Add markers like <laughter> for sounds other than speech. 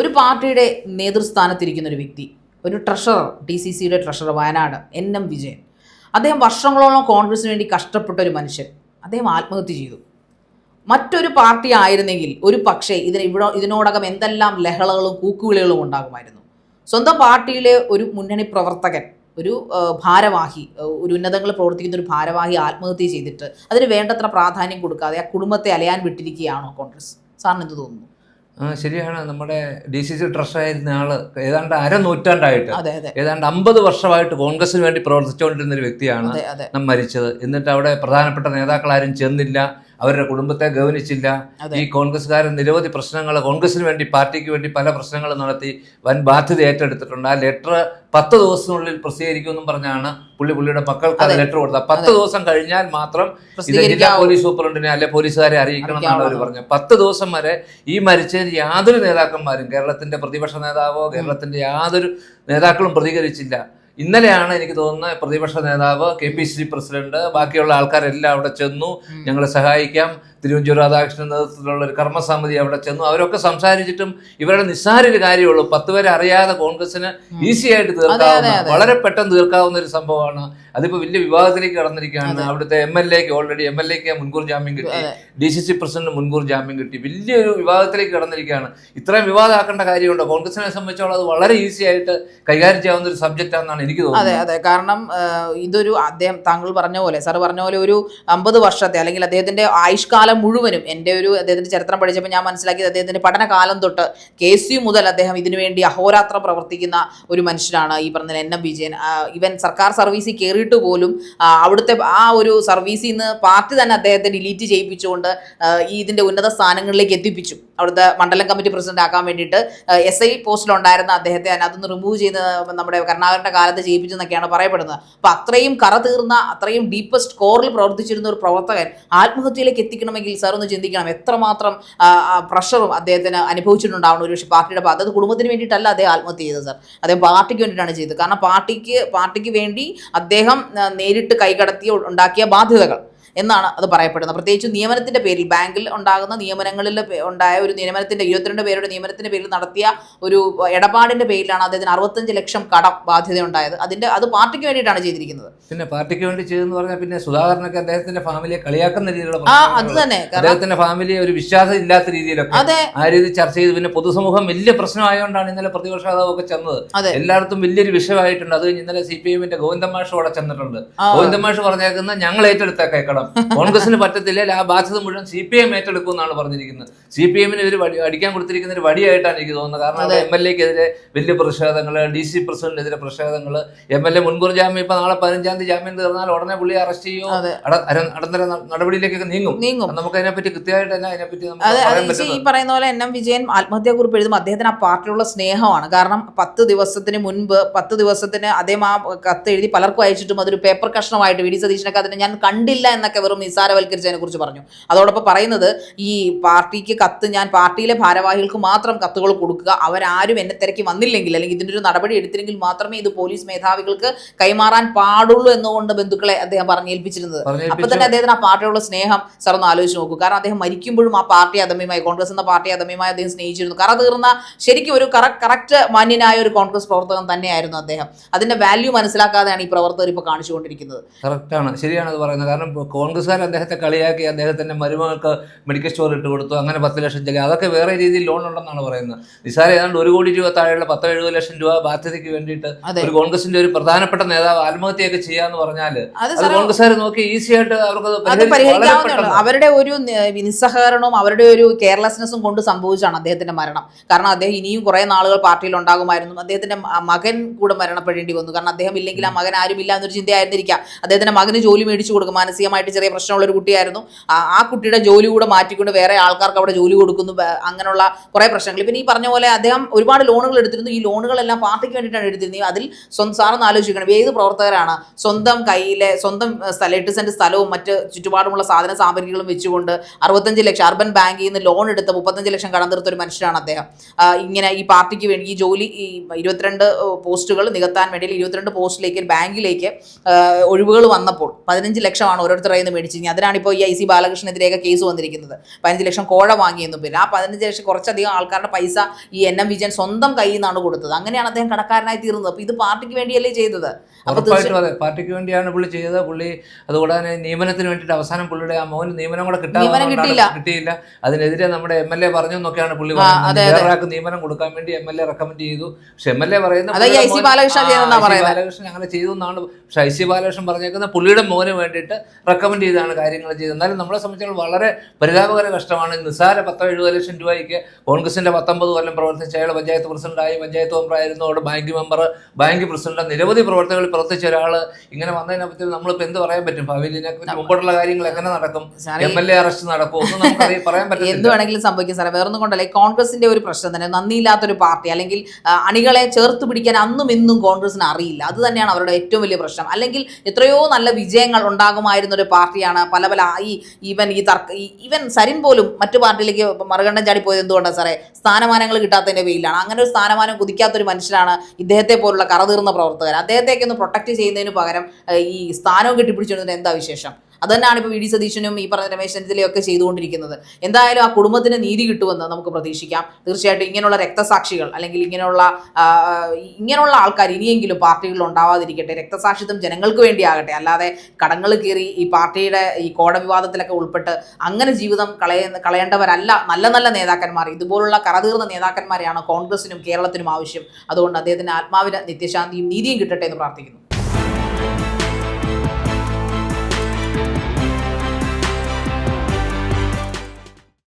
ഒരു പാർട്ടിയുടെ നേതൃസ്ഥാനത്തിരിക്കുന്ന ഒരു വ്യക്തി ഒരു ട്രഷറർ ഡി സി സിയുടെ treasurer Wayanad N M Vijayan. അദ്ദേഹം വർഷങ്ങളോളം കോൺഗ്രസിന് വേണ്ടി കഷ്ടപ്പെട്ട ഒരു മനുഷ്യൻ. അദ്ദേഹം ആത്മഹത്യ ചെയ്തു. മറ്റൊരു പാർട്ടി ആയിരുന്നെങ്കിൽ ഒരു പക്ഷേ ഇതിന് ഇവിടെ ഇതിനോടകം എന്തെല്ലാം ലഹളകളും കൂക്കുവിളികളും ഉണ്ടാകുമായിരുന്നു. സ്വന്തം പാർട്ടിയിലെ ഒരു മുന്നണി പ്രവർത്തകൻ ഒരു ഭാരവാഹി ഒരു ഉന്നതങ്ങളിൽ പ്രവർത്തിക്കുന്ന ഒരു ഭാരവാഹി ആത്മഹത്യ ചെയ്തിട്ട് അതിന് വേണ്ടത്ര പ്രാധാന്യം കൊടുക്കാതെ ആ കുടുംബത്തെ അലയാൻ വിട്ടിരിക്കുകയാണോ കോൺഗ്രസ്? സാറിന് എന്ത് തോന്നുന്നു? ആ ശരിയാണ്. നമ്മുടെ ഡി സി സി ട്രഷറായിരുന്ന ആൾ ഏതാണ്ട് അരനൂറ്റാണ്ടായിട്ട് നൂറ്റാണ്ടായിട്ട് ഏതാണ്ട് അമ്പത് വർഷമായിട്ട് കോൺഗ്രസിന് വേണ്ടി പ്രവർത്തിച്ചുകൊണ്ടിരുന്ന ഒരു വ്യക്തിയാണ് മരിച്ചത്. എന്നിട്ട് അവിടെ പ്രധാനപ്പെട്ട നേതാക്കൾ ആരും ചെന്നില്ല. അവരുടെ കുടുംബത്തെ ഗവനിച്ചില്ല ഈ കോൺഗ്രസ്സുകാരൻ നിരവധി പ്രശ്നങ്ങൾ കോൺഗ്രസിന് വേണ്ടി പാർട്ടിക്ക് വേണ്ടി പല പ്രശ്നങ്ങൾ നടത്തി വൻ ബാധ്യത ഏറ്റെടുത്തിട്ടുണ്ട്. ആ ലെറ്റർ പത്ത് ദിവസത്തിനുള്ളിൽ പ്രസിദ്ധീകരിക്കുമെന്നും പറഞ്ഞാണ് പുള്ളി പുള്ളിയുടെ മക്കൾക്ക് അത്. ലെറ്റർ കൊടുത്തത്. പത്ത് ദിവസം കഴിഞ്ഞാൽ മാത്രം ഇത് ജില്ലാ പോലീസ് സൂപ്രണ്ടിനെ അല്ലെ പോലീസുകാരെ അറിയിക്കണം എന്നാണ് അവർ പറഞ്ഞത്. പത്ത് ദിവസം വരെ ഈ മരിച്ചതിന് യാതൊരു നേതാക്കന്മാരും കേരളത്തിന്റെ പ്രതിപക്ഷ നേതാവോ കേരളത്തിന്റെ യാതൊരു നേതാക്കളും പ്രതികരിച്ചില്ല. ഇന്നലെയാണ് എനിക്ക് തോന്നുന്നത് പ്രതിപക്ഷ നേതാവ് K P C C president ബാക്കിയുള്ള ആൾക്കാരെല്ലാം അവിടെ ചെന്നു ഞങ്ങളെ സഹായിക്കാം. തിരുവഞ്ചൂർ രാധാകൃഷ്ണൻ നേതൃത്വത്തിലുള്ള ഒരു കർമ്മസമിതി അവിടെ ചെന്നു. അവരൊക്കെ സംസാരിച്ചിട്ടും ഇവരുടെ നിസ്സാര ഒരു കാര്യമുള്ളൂ. പത്ത് പേരെ അറിയാതെ കോൺഗ്രസിന് ഈസി ആയിട്ട് തീർക്കാവുന്ന വളരെ പെട്ടെന്ന് തീർക്കാവുന്ന ഒരു സംഭവമാണ്. അതിപ്പോ വലിയ വിവാദത്തിലേക്ക് കടന്നിരിക്കുകയാണ്. അവിടുത്തെ എം എൽ എക്ക് ഓൾറെഡി എം എൽ എക്ക് മുൻകൂർ ജാമ്യം കിട്ടി. ഡി സി സി പ്രസിഡന്റ് മുൻകൂർ ജാമ്യം കിട്ടി. വലിയൊരു വിവാദത്തിലേക്ക് കടന്നിരിക്കുകയാണ്. ഇത്രയും വിവാദമാക്കേണ്ട കാര്യമുണ്ടോ? കോൺഗ്രസിനെ സംബന്ധിച്ചോളം അത് വളരെ ഈസി ആയിട്ട് കൈകാര്യം ചെയ്യാവുന്ന ഒരു സബ്ജക്റ്റ് ആണെന്നാണ് എനിക്ക് തോന്നുന്നത്. അതെ അതെ. കാരണം ഇതൊരു അദ്ദേഹം താങ്കൾ പറഞ്ഞ പോലെ സാർ പറഞ്ഞ പോലെ ഒരു അമ്പത് വർഷത്തെ അല്ലെങ്കിൽ അദ്ദേഹത്തിന്റെ ആയുഷ്കാലം മുഴുവനും എന്റെ ഒരു അദ്ദേഹത്തിന്റെ ചരിത്രം പഠിച്ചപ്പോൾ ഞാൻ മനസ്സിലാക്കിയത് അദ്ദേഹത്തിന്റെ പഠനകാലം തൊട്ട് കെ യു മുതൽ അദ്ദേഹം ഇതിനുവേണ്ടി അഹോരാത്രം പ്രവർത്തിക്കുന്ന ഒരു മനുഷ്യനാണ് ഈ പറഞ്ഞ എൻ എം വിജയൻ. ഇവൻ സർക്കാർ സർവീസിൽ കയറിയിട്ട് പോലും അവിടുത്തെ ആ ഒരു സർവീസിൽ നിന്ന് പാർട്ടി തന്നെ അദ്ദേഹത്തെ ഡിലീറ്റ് ചെയ്യിപ്പിച്ചുകൊണ്ട് ഈ ഇതിന്റെ ഉന്നത സ്ഥാനങ്ങളിലേക്ക് എത്തിപ്പിച്ചു. അവിടുത്തെ മണ്ഡലം കമ്മിറ്റി പ്രസിഡന്റ് ആക്കാൻ വേണ്ടിയിട്ട് എസ് ഐ പോസ്റ്റിലുണ്ടായിരുന്ന അദ്ദേഹത്തെ അതിനകത്തുനിന്ന് റിമൂവ് ചെയ്ത് നമ്മുടെ കർണാകരന്റെ കാലത്ത് ചെയ്യിപ്പിച്ചെന്നൊക്കെയാണ് പറയപ്പെടുന്നത്. അപ്പോൾ അത്രയും കറ തീർന്ന അത്രയും ഡീപ്പസ്റ്റ് കോറിൽ പ്രവർത്തിച്ചിരുന്ന ഒരു പ്രവർത്തകൻ ആത്മഹത്യയിലേക്ക് എത്തിക്കണമെങ്കിൽ സാർ ഒന്ന് ചിന്തിക്കണം. എത്രമാത്രം പ്രഷറും അദ്ദേഹത്തിന് അനുഭവിച്ചിട്ടുണ്ടാവണം ഒരുപക്ഷെ പാർട്ടിയുടെ ഭാഗത്ത്. കുടുംബത്തിന് വേണ്ടിയിട്ടല്ല അദ്ദേഹം ആത്മഹത്യ ചെയ്തത് സാർ അദ്ദേഹം പാർട്ടിക്ക് വേണ്ടിയിട്ടാണ് ചെയ്തത്. കാരണം പാർട്ടിക്ക് പാർട്ടിക്ക് വേണ്ടി അദ്ദേഹം നേരിട്ട് കൈകടത്തി ഉണ്ടാക്കിയ ബാധ്യതകൾ. എന്നാണ് അത് പറയപ്പെടുന്നത്. പ്രത്യേകിച്ച് നിയമനത്തിന്റെ പേരിൽ ബാങ്കിൽ ഉണ്ടാകുന്ന നിയമനങ്ങളിൽ ഉണ്ടായ ഒരു നിയമനത്തിന്റെ ഇരുപത്തിരണ്ട് പേരുടെ നിയമനത്തിന്റെ പേരിൽ നടത്തിയ ഒരു ഇടപാടിന്റെ പേരിലാണ് അദ്ദേഹത്തിന് അറുപത്തഞ്ച് ലക്ഷം കടം ബാധ്യത ഉണ്ടായത് അതിന്റെ അത് പാർട്ടിക്ക് വേണ്ടിയിട്ടാണ് ചെയ്തിരിക്കുന്നത്. പിന്നെ പാർട്ടിക്ക് വേണ്ടി ചെയ്തെന്ന് പറഞ്ഞാൽ പിന്നെ സുധാകരനൊക്കെ അദ്ദേഹത്തിന്റെ ഫാമിലിയെ കളിയാക്കുന്ന രീതിയിലുള്ള ആ അത് തന്നെ. അദ്ദേഹത്തിന്റെ ഫാമിലിയെ ഒരു വിശ്വാസം ഇല്ലാത്ത രീതിയിലൊക്കെ അതെ. ആ രീതി ചർച്ച ചെയ്ത് പിന്നെ പൊതുസമൂഹം വലിയ പ്രശ്നമായതുകൊണ്ടാണ് ഇന്നലെ പ്രതിപക്ഷ നേതാവൊക്കെ ചെന്നത്. അതെ. എല്ലായിടത്തും വലിയൊരു വിഷയമായിട്ടുണ്ട്. അത് കഴിഞ്ഞ് ഇന്നലെ സി പി എമ്മിന്റെ ഗോവിന്ദമാഷ് അവിടെ ചെന്നിട്ടുണ്ട്. ഗോവിന്ദമാഷ് ഗോവിന്ദ മാഷ് പറഞ്ഞേക്കുന്ന ഞങ്ങൾ ഏറ്റെടുത്തേക്കണം കോൺഗ്രസിന് പറ്റത്തില്ല ആ ബാധ്യത മുഴുവൻ സി പി എം ഏറ്റെടുക്കും എന്നാണ് പറഞ്ഞിരിക്കുന്നത് സി പി എമ്മിന് ഇവർ വടി അടിക്കാൻ കൊടുത്തിരിക്കുന്ന ഒരു വടിയായിട്ടാണ് എനിക്ക് തോന്നുന്നത്. കാരണം അവിടെ എം എൽ എക്കെതിരെ വലിയ പ്രതിഷേധങ്ങൾ ഡി സി പ്രസിഡന്റിനെതിരെ പ്രതിഷേധങ്ങൾ എം എൽ എ മുൻകൂർ ജാമ്യം ഇപ്പൊ നാളെ പതിനഞ്ചാം തീയതി ജാമ്യം തീർന്നാൽ ഉടനെ പുള്ളി അറസ്റ്റ് ചെയ്യോ. അടന്തര നടപടിയിലേക്കൊക്കെ നീങ്ങും. നീങ്ങും. നമുക്ക് അതിനെപ്പറ്റി കൃത്യമായിട്ട് തന്നെ അതിനെപ്പറ്റി നമുക്ക് ഈ പറയുന്ന പോലെ എൻ എം വിജയൻ ആത്മഹത്യാ കുറിപ്പ് എഴുതും അദ്ദേഹത്തിന് ആ പാർട്ടിയുള്ള സ്നേഹമാണ്. കാരണം പത്ത് ദിവസത്തിന് മുൻപ് പത്ത് ദിവസത്തിന് അദ്ദേഹം ആ കത്ത് എഴുതി പലർക്കും അയച്ചിട്ടും അതൊരു പേപ്പർ കഷ്ണമായിട്ട് വി ഡി സതീശനൊക്കെ അതിനെ ഞാൻ കണ്ടില്ല എന്നൊക്കെ വെറും നിസ്സാരവൽക്കരിച്ചതിനെ കുറിച്ച് പറഞ്ഞു. അതോടൊപ്പം പറയുന്നത് ഈ പാർട്ടിക്ക് കത്ത് ഞാൻ പാർട്ടിയിലെ ഭാരവാഹികൾക്ക് മാത്രം കത്തുകൾ കൊടുക്കുക അവരാരും എന്നെ തിരക്കി വന്നില്ലെങ്കിൽ അല്ലെങ്കിൽ ഇതിന്റെ ഒരു നടപടി എടുത്തില്ലെങ്കിൽ മാത്രമേ ഇത് പോലീസ് മേധാവികൾക്ക് കൈമാറാൻ പാടുള്ളൂ എന്നുകൊണ്ട് ബന്ധുക്കളെ അദ്ദേഹം പറഞ്ഞേൽപ്പിച്ചിരുന്നത്. അപ്പൊ തന്നെ അദ്ദേഹത്തിന് ആ പാർട്ടിയുള്ള സ്നേഹം സാർ ഒന്ന് ആലോചിച്ച് നോക്കൂ. കാരണം അദ്ദേഹം മരിക്കുമ്പോഴും ആ പാർട്ടി അദമ്യമായി കോൺഗ്രസ് എന്ന പാർട്ടി അദമ്യമായി അദ്ദേഹം സ്നേഹിച്ചിരുന്നു. കറ തീർന്ന ശരിക്കും ഒരു കറക്റ്റ് മാന്യനായ ഒരു കോൺഗ്രസ് പ്രവർത്തകൻ തന്നെയായിരുന്നു അദ്ദേഹം. അതിന്റെ വാല്യൂ മനസ്സിലാക്കാതെയാണ് ഈ പ്രവർത്തകർ ഇപ്പോൾ കാണിച്ചുകൊണ്ടിരിക്കുന്നത്. കറക്റ്റാണ് ശരിയാണ് അത് പറയുന്നത്. കാരണം കോൺഗ്രസ്സുകാർ അദ്ദേഹത്തെ കളിയാക്കി അദ്ദേഹത്തിന്റെ മരുമകൾക്ക് മെഡിക്കൽ സ്റ്റോർ ഇട്ട് കൊടുത്തു അങ്ങനെ പത്ത് ലക്ഷം ചെല്ലി അതൊക്കെ വേറെ രീതിയിൽ ലോൺ ഉണ്ടെന്നാണ് പറയുന്നത്. നിസാര ഏതാണ്ട് ഒരു കോടി രൂപ താഴെയുള്ള പത്തോ എഴുപത് ലക്ഷം രൂപ ബാധ്യതയ്ക്ക് വേണ്ടിയിട്ട് ഒരു കോൺഗ്രസിന്റെ ഒരു പ്രധാനപ്പെട്ട നേതാവ് ആത്മഹത്യയൊക്കെ ചെയ്യാന്ന് പറഞ്ഞാൽ അത് കോൺഗ്രസ്സുകാർ നോക്കി ഈസി ആയിട്ട് അവർക്ക് അവരുടെ ഒരു നിസ്സഹകരണവും അവരുടെ ഒരു കെയർലെസ്നെസ്സും കൊണ്ട് സംഭവിച്ചാണ് അദ്ദേഹത്തിന്റെ മരണം. കാരണം അദ്ദേഹം ഇനിയും കുറെ നാളുകൾ പാർട്ടിയിൽ ഉണ്ടാകുമായിരുന്നു. അദ്ദേഹത്തിന്റെ മകൻ കൂടെ മരണപ്പെടേണ്ടി വന്നു. കാരണം അദ്ദേഹം ഇല്ലെങ്കിൽ ആ മകൻ ആരുമില്ല എന്നൊരു ചിന്തയായിരുന്നിരിക്കാം. അദ്ദേഹത്തിന്റെ മകന് ജോലി മേടിച്ചു കൊടുക്കും. മാനസികമായിട്ട് ചെറിയ പ്രശ്നമുള്ള ഒരു കുട്ടിയായിരുന്നു. ആ കുട്ടിയുടെ ജോലി കൂടെ മാറ്റിക്കൊണ്ട് വേറെ ആൾക്കാർക്ക് അവിടെ ജോലി കൊടുക്കുന്നു. അങ്ങനെയുള്ള കുറേ പ്രശ്നങ്ങൾ. പിന്നെ ഈ പറഞ്ഞ പോലെ അദ്ദേഹം ഒരുപാട് ലോണുകൾ എടുത്തിരുന്നു. ഈ ലോണുകളെല്ലാം പാർട്ടിക്ക് വേണ്ടിയിട്ടാണ് എടുത്തിരുന്നത്. അതിൽ സ്വന്തം സാറൊന്ന് ആലോചിക്കണം. ഏത് പ്രവർത്തകരാണ്? സ്വന്തം കയ്യിലെ സ്വന്തം സ്ഥലം എട്ട് സെന്റ് സ്ഥലവും മറ്റ് ചുറ്റുപാടുമുള്ള സാധന സാമഗ്രികളും വെച്ചുകൊണ്ട് അറുപത്തഞ്ച് ലക്ഷം അർബൻ ബാങ്കിൽ നിന്ന് ലോൺ എടുത്ത് മുപ്പത്തഞ്ച് ലക്ഷം കടം തീർത്ത ഒരു മനുഷ്യനാണ് അദ്ദേഹം. ഇങ്ങനെ ഈ പാർട്ടിക്ക് വേണ്ടി ഈ ജോലി ഈ ഇരുപത്തിരണ്ട് പോസ്റ്റുകൾ നികത്താൻ വേണ്ടി ഇരുപത്തിരണ്ട് പോസ്റ്റിലേക്ക് ബാങ്കിലേക്ക് ഒഴിവുകൾ വന്നപ്പോൾ പതിനഞ്ച് ലക്ഷമാണ് ഓരോരുത്തർ കയ്യിൽ നിന്ന് മേടിച്ചു അതിനാണ് ഇപ്പോൾ ഈ ഐ സി ബാലകൃഷ്ണനെതിരെയൊക്കെ കേസ് വന്നിരിക്കുന്നത്. പതിനഞ്ച് ലക്ഷം കോഴ വാങ്ങിയെന്നും പിന്നെ ആ പതിനഞ്ച് ലക്ഷം കുറച്ചധികം ആൾക്കാരുടെ പൈസ ഈ എൻ എം വിജയൻ സ്വന്തം കയ്യിൽ നിന്നാണ് കൊടുത്തത്. അങ്ങനെയാണ് അദ്ദേഹം കടക്കാരനായി തീർന്നത്. അപ്പോൾ ഇത് പാർട്ടിക്ക് വേണ്ടിയല്ലേ ചെയ്തത്? പാർട്ടിക്ക് വേണ്ടിയാണ് പുള്ളി ചെയ്തത്. പുള്ളി അതുകൂടാതെ നിയമനത്തിന് വേണ്ടിയിട്ട് അവസാനം പുള്ളിയുടെ ആ മോന് നിയമനം കൂടെ കിട്ടാതെ കിട്ടിയില്ല. കിട്ടിയില്ല. അതിനെതിരെ നമ്മുടെ എം എൽ എ പറഞ്ഞു എന്നൊക്കെയാണ് പുള്ളി ഒരാൾക്ക്. നിയമനം കൊടുക്കാൻ വേണ്ടി എം എൽ എ റെക്കമെൻഡ് ചെയ്തു. പക്ഷെ എം എൽ എ പറയുന്നത് ബാലകൃഷ്ണൻ ആ, പറയുന്നത്. ബാലകൃഷ്ണൻ അങ്ങനെ ചെയ്തു എന്നാണ്. പക്ഷെ ഐ സി ബാലകൃഷ്ണൻ പറഞ്ഞേക്കുന്നത് പുള്ളിയുടെ മോന് വേണ്ടിയിട്ട് റെക്കമെൻഡ് ചെയ്താണ് കാര്യങ്ങൾ ചെയ്തത്. എന്നാലും നമ്മളെ സംബന്ധിച്ചിടത്തോളം വളരെ പരിതാപകര കഷ്ടമാണ്. നിസ്സാര പത്തോ എഴുപത് ലക്ഷം രൂപയ്ക്ക് കോൺഗ്രസിന്റെ പത്തൊമ്പത് കൊല്ലം പ്രവർത്തിച്ച അയാൾ പഞ്ചായത്ത് പ്രസിഡന്റായി പഞ്ചായത്ത് മെമ്പറായിരുന്നു അവിടെ ബാങ്ക് മെമ്പർ ബാങ്ക് പ്രസിഡന്റ് നിരവധി പ്രവർത്തകളിൽ പ്രവർത്തിച്ച ഒരാൾ ഇങ്ങനെ വന്നതിനെ പറ്റി നമ്മളിപ്പോൾ എന്ത് പറയാൻ പറ്റും? ഭാവിയിൽ മുമ്പോട്ടുള്ള കാര്യങ്ങൾ എങ്ങനെ നടക്കും? എം എൽ എ അറസ്റ്റ് നടക്കും ഒന്നും നമുക്ക് അറിയ- <laughs> പറയാൻ എന്ത് പറ്റില്ല വേണമെങ്കിലും സംഭവിക്കും സാറേ. വേറൊന്നും കൊണ്ടല്ലേ. കോൺഗ്രസിന്റെ ഒരു പ്രശ്നം തന്നെ നന്ദിയില്ലാത്തൊരു പാർട്ടി അല്ലെങ്കിൽ അണികളെ ചേർത്ത് പിടിക്കാൻ അന്നും ഇന്നും കോൺഗ്രസിന് അറിയില്ല. അത് തന്നെയാണ് അവരുടെ ഏറ്റവും വലിയ പ്രശ്നം. അല്ലെങ്കിൽ എത്രയോ നല്ല വിജയങ്ങൾ ഉണ്ടാകുമായിരുന്ന ഒരു പാർട്ടിയാണ്. പല പല ഈ ഈവൻ ഈ തർക്ക ഈവൻ സരിൻ പോലും മറ്റു പാർട്ടിയിലേക്ക് മറുകണ്ഠം ചാടി പോയത് എന്തുകൊണ്ടാണ് സാറേ? സ്ഥാനമാനങ്ങൾ കിട്ടാത്തതിന്റെ പേരിലാണ്. അങ്ങനെ ഒരു സ്ഥാനമാനം കുതിക്കാത്തൊരു മനുഷ്യനാണ് ഇദ്ദേഹത്തെ പോലുള്ള കറതീർന്ന പ്രവർത്തകർ അദ്ദേഹത്തെയൊക്കെ ഒന്ന് പ്രൊട്ടക്റ്റ് ചെയ്യുന്നതിന് പകരം ഈ സ്ഥാനവും കെട്ടിപ്പിടിച്ചിരുന്നതിന് എന്താ വിശേഷം? അത് തന്നെയാണ് ഇപ്പോൾ വി ഡി സതീശനും ഈ പറഞ്ഞ രമേശ് ചെന്നിത്തലയൊക്കെ ചെയ്തുകൊണ്ടിരിക്കുന്നത്. എന്തായാലും ആ കുടുംബത്തിന് നീതി കിട്ടുമെന്ന് നമുക്ക് പ്രതീക്ഷിക്കാം. തീർച്ചയായിട്ടും ഇങ്ങനെയുള്ള രക്തസാക്ഷികൾ അല്ലെങ്കിൽ ഇങ്ങനെയുള്ള ഇങ്ങനെയുള്ള ആൾക്കാർ ഇനിയെങ്കിലും പാർട്ടികളിൽ ഉണ്ടാവാതിരിക്കട്ടെ. രക്തസാക്ഷിത്വം ജനങ്ങൾക്ക് വേണ്ടിയാകട്ടെ. അല്ലാതെ കടങ്ങൾ കയറി ഈ പാർട്ടിയുടെ ഈ കോട വിവാദത്തിലൊക്കെ ഉൾപ്പെട്ട് അങ്ങനെ ജീവിതം കളയ കളയേണ്ടവരല്ല. നല്ല നല്ല നേതാക്കന്മാർ. ഇതുപോലുള്ള കറതീർന്ന നേതാക്കന്മാരെയാണ് കോൺഗ്രസിനും കേരളത്തിനും ആവശ്യം. അതുകൊണ്ട് അദ്ദേഹത്തിന് ആത്മാവിന് നിത്യശാന്തിയും നീതിയും കിട്ടട്ടെ എന്ന് പ്രാർത്ഥിക്കുന്നു.